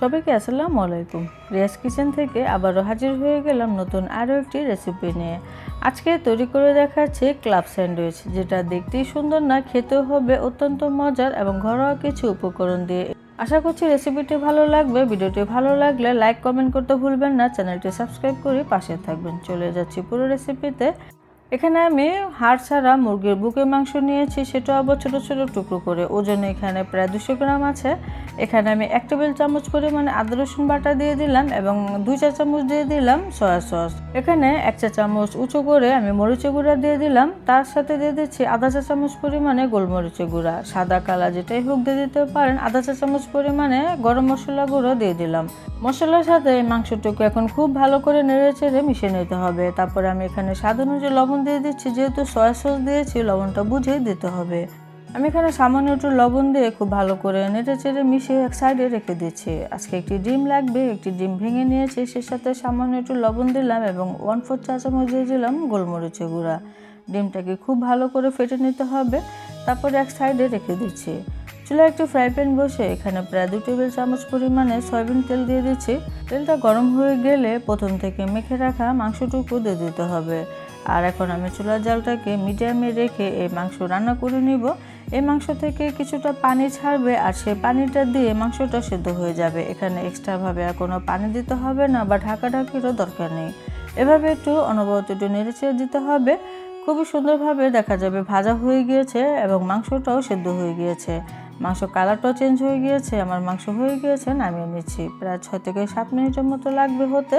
সবাইকে আসসালামু আলাইকুম। রিয়াজ কিচেন থেকে আবারও হাজির হয়ে গেলাম নতুন আরও একটি রেসিপি নিয়ে। আজকে তৈরি করে দেখাচ্ছি ক্লাব স্যান্ডউইচ, যেটা দেখতেই সুন্দর না খেতে হবে, অত্যন্ত মজার এবং ঘরোয়া কিছু উপকরণ দিয়ে। আশা করছি রেসিপিটি ভালো লাগবে। ভিডিওটি ভালো লাগলে লাইক কমেন্ট করতে ভুলবেন না। চ্যানেলটি সাবস্ক্রাইব করে পাশে থাকবেন। চলে যাচ্ছি পুরো রেসিপিতে এখানে আমি হাড় ছাড়া মুরগির বুকের মাংস নিয়েছি। সেটা আবার ছোটো ছোটো টুকরো করে। ওজন এখানে প্রায় দুশো গ্রাম আছে। এখানে আমি এক টেবিল চামচ পরিমাণে আদা রসুন বাটা দিয়ে দিলাম এবং দুই চা চামচ দিয়ে দিলাম সয়া সস। এখানে এক চা চামচ উঁচু করে আমি মরিচের গুঁড়া দিয়ে দিলাম। তার সাথে দিয়ে দিচ্ছি আধা চা চামচ পরিমাণে গোলমরিচের গুঁড়া। সাদা কালা যেটাই হোক দিয়ে দিতে পারেন, আধা চা চামচ পরিমাণে গরম মশলা গুঁড়ো দিয়ে দিলাম। মশলার সাথে মাংসটুকু এখন খুব ভালো করে নেড়ে চেড়ে মিশিয়ে নিতে হবে। তারপরে আমি এখানে স্বাদ অনুযায়ী লবণ দিয়ে দিচ্ছি, যেহেতু সয়া সস দিয়েছি, লবণটা বুঝেই দিতে হবে। আমি এখানে সামান্য একটু লবণ দিয়ে খুব ভালো করে নেড়ে চেড়ে মিশিয়ে এক সাইডে রেখে দিচ্ছি। আজকে একটি ডিম লাগবে, একটি ডিম ভেঙে নিয়েছি, সে সাথে সামান্য একটু লবণ দিলাম এবং ওয়ান ফোর চা চামচ দিয়ে দিলাম গোলমরিচের গুঁড়া। ডিমটাকে খুব ভালো করে ফেটে নিতে হবে, তারপরে এক সাইডে রেখে দিচ্ছি। চুলায় একটি ফ্রাই প্যান বসে এখানে প্রায় দু টেবিল চামচ পরিমাণে সয়াবিন তেল দিয়ে দিচ্ছি। তেলটা গরম হয়ে গেলে প্রথম থেকে মেখে রাখা মাংসটুকু দিয়ে দিতে হবে। আর এখন আমি চুলার জালটাকে মিডিয়ামে রেখে এই মাংস রান্না করে নিব। এই মাংস থেকে কিছুটা পানি ছাড়বে আর সেই পানিটা দিয়ে মাংসটা সেদ্ধ হয়ে যাবে। এখানে এক্সট্রাভাবে আর কোনো পানি দিতে হবে না বা ঢাকা ঢাকিরও দরকার নেই। এভাবে একটু অনবরত একটু নেড়েচেড়ে দিতে হবে। খুবই সুন্দরভাবে দেখা যাবে ভাজা হয়ে গিয়েছে এবং মাংসটাও সেদ্ধ হয়ে গিয়েছে। মাংস কালারটাও চেঞ্জ হয়ে গিয়েছে, আমার মাংস হয়ে গিয়েছে, নামিয়ে নিচ্ছি। প্রায় ছয় থেকে সাত মিনিটের মতো লাগবে হতে।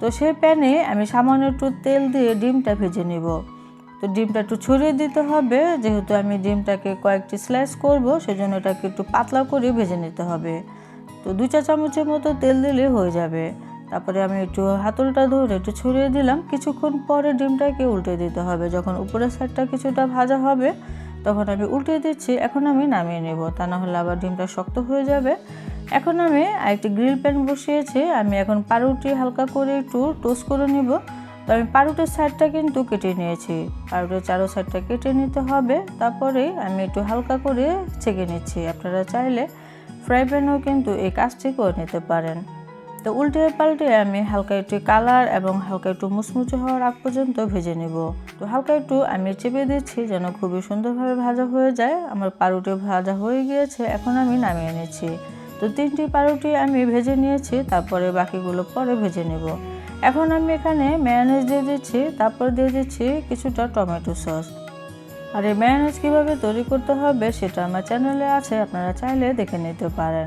তো সেই প্যানে আমি সামান্য একটু তেল দিয়ে ডিমটা ভেজে নিব। তো ডিমটা একটু ছড়িয়ে দিতে হবে। যেহেতু আমি ডিমটাকে কয়েকটি স্লাইস করব, সেজন্য এটাকে একটু পাতলা করে ভেজে নিতে হবে। তো দু চা চামচের মতো তেল দিলে হয়ে যাবে। তারপরে আমি একটু হাতলটা ধরে একটু ছড়িয়ে দিলাম। কিছুক্ষণ পরে ডিমটাকে উল্টে দিতে হবে। যখন উপরের সাইডটা কিছুটা ভাজা হবে, তখন আমি উল্টে দিচ্ছি। এখন আমি নামিয়ে নেব। তা না হলে আবার ডিমটা শক্ত হয়ে যাবে। এখন আমি আরেকটি গ্রিল প্যান বসিয়েছি। আমি এখন পাউরুটি হালকা করে একটু টোস্ট করে নিব। তো আমি পারুটের সাইডটা কিন্তু কেটে নিয়েছি। পারুটের চারো সাইডটা কেটে নিতে হবে। তারপরে আমি একটু হালকা করে ছেঁকে নিচ্ছি। আপনারা চাইলে ফ্রাই প্যানেও কিন্তু এই কাজটি করে নিতে পারেন। তো উল্টে পাল্টে আমি হালকা একটু কালার এবং হালকা একটু মুচমুচে হওয়ার আগ পর্যন্ত ভেজে নেব। তো হালকা একটু আমি চেপে দিচ্ছি যেন খুবই সুন্দরভাবে ভাজা হয়ে যায়। আমার পাউরুটি ভাজা হয়ে গিয়েছে। এখন আমি নামিয়ে নিচ্ছি। তো তিনটি পাউরুটি আমি ভেজে নিয়েছি, তারপরে বাকিগুলো পরে ভেজে নেব। এখন আমি এখানে ম্যানেজ দিয়ে দিচ্ছি, তারপর দিয়ে দিচ্ছি কিছুটা টমেটো সস। আর এই ম্যানেজ কীভাবে তৈরি করতে হবে সেটা আমার চ্যানেলে আছে, আপনারা চাইলে দেখে নিতে পারেন।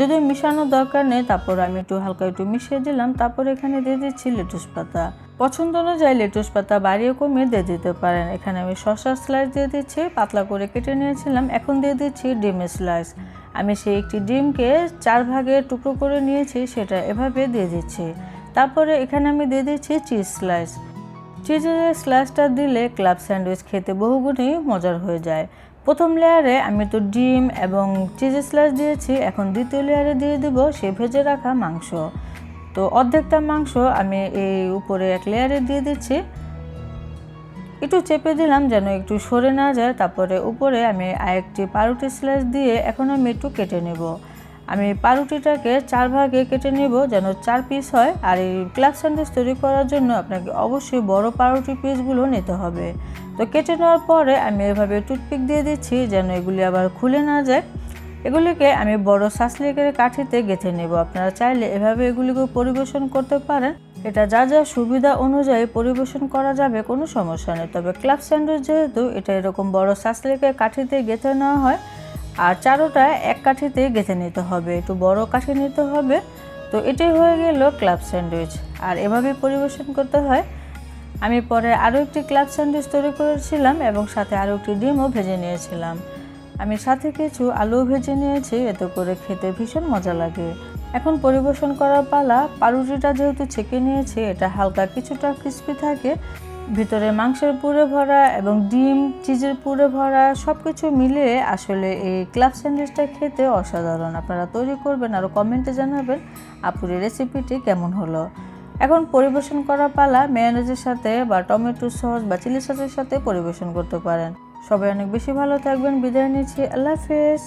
যদি মিশানোর দরকার নেই, তারপর আমি একটু হালকা একটু মিশিয়ে দিলাম, তারপর এখানে দিয়ে দিচ্ছি লেটুস পাতা। পছন্দ অনুযায়ী লেটুস পাতা বাড়িয়ে কমিয়ে দিয়ে দিতে পারেন। এখানে আমি শসার স্লাইস দিয়ে দিচ্ছি, পাতলা করে কেটে নিয়েছিলাম, এখন দিয়ে দিচ্ছি ডিমের স্লাইস আমি সেই একটি ডিমকে চার ভাগে টুকরো করে নিয়েছি, সেটা এভাবে দিয়ে দিচ্ছি। তারপরে এখানে আমি দিয়ে দিচ্ছি চিজ স্লাইস চিজের স্লাইসটা দিলে ক্লাব স্যান্ডউইচ খেতে বহুগুণেই মজার হয়ে যায়। প্রথম লেয়ারে আমি তো ডিম এবং চিজের স্লাইস দিয়েছি, এখন দ্বিতীয় লেয়ারে দিয়ে দেবো সে ভেজে রাখা মাংস। তো অর্ধেকটা মাংস আমি এই উপরে এক লেয়ারে দিয়ে দিচ্ছি। একটু চেপে দিলাম যেন একটু সরে না যায়, তারপরে উপরে আমি আরেকটি পাউরুটি স্লাইস দিয়ে এখন আমি একটু কেটে নেব। আমি পাউরুটিটাকে চার ভাগে কেটে নেব যেন চার পিস হয়, আর এই ক্লাব স্যান্ডউইচ তৈরি করার জন্য আপনাকে অবশ্যই বড় পাউরুটি পিসগুলো নিতে হবে। তো কেটে নেওয়ার পরে আমি এভাবে টুথপিক দিয়ে দিচ্ছি যেন এগুলি আবার খুলে না যায়। এগুলিকে আমি বড় সাসলিকের কাঠিতে গেঁথে নেব। আপনারা চাইলে এভাবে এগুলিকে পরিবেশন করতে পারেন। এটা যা যা সুবিধা অনুযায়ী পরিবেশন করা যাবে, কোনো সমস্যা নেই। তবে ক্লাব স্যান্ডউইচ যেহেতু, এটা এরকম বড় সাসলিকের কাঠিতে গেঁথে নেওয়া হয়। আর চারোটা এক কাঠিতে গেঁথে নিতে হবে, একটু বড় কাঠি নিতে হবে। তো এটাই হয়ে গেল ক্লাব স্যান্ডউইচ। আর এভাবেই পরিবেশন করতে হয়। আমি পরে আরও একটি ক্লাব স্যান্ডউইচ তৈরি করেছিলাম এবং সাথে আরও একটি ডিমও ভেজে নিয়েছিলাম। আমি সাথে কিছু আলু ভেজে নিয়েছি, এতে করে খেতে ভীষণ মজা লাগে। এখন পরিবেশন করার পালা, পাউরুটিটা যেহেতু ছেঁকে নিয়েছি, এটা হালকা কিছুটা ক্রিস্পি থাকে। ভিতরে মাংসের পুরে ভরা এবং ডিম, চিজের পুরে ভরা সব কিছু মিলিয়ে আসলে এই ক্লাব স্যান্ডউইচটা খেতে অসাধারণ। আপনারা তৈরি করবেন, আরও কমেন্টে জানাবেন, আপুর এই রেসিপিটি কেমন হলো। এখন পরিবেশন করা পালা মেয়োনেজের সাথে বা টমেটো সস বা চিলি সসের সাথে পরিবেশন করতে পারেন। সবাই অনেক বেশি ভালো থাকবেন। বিদায় নিচ্ছি। আল্লাহ হাফেজ।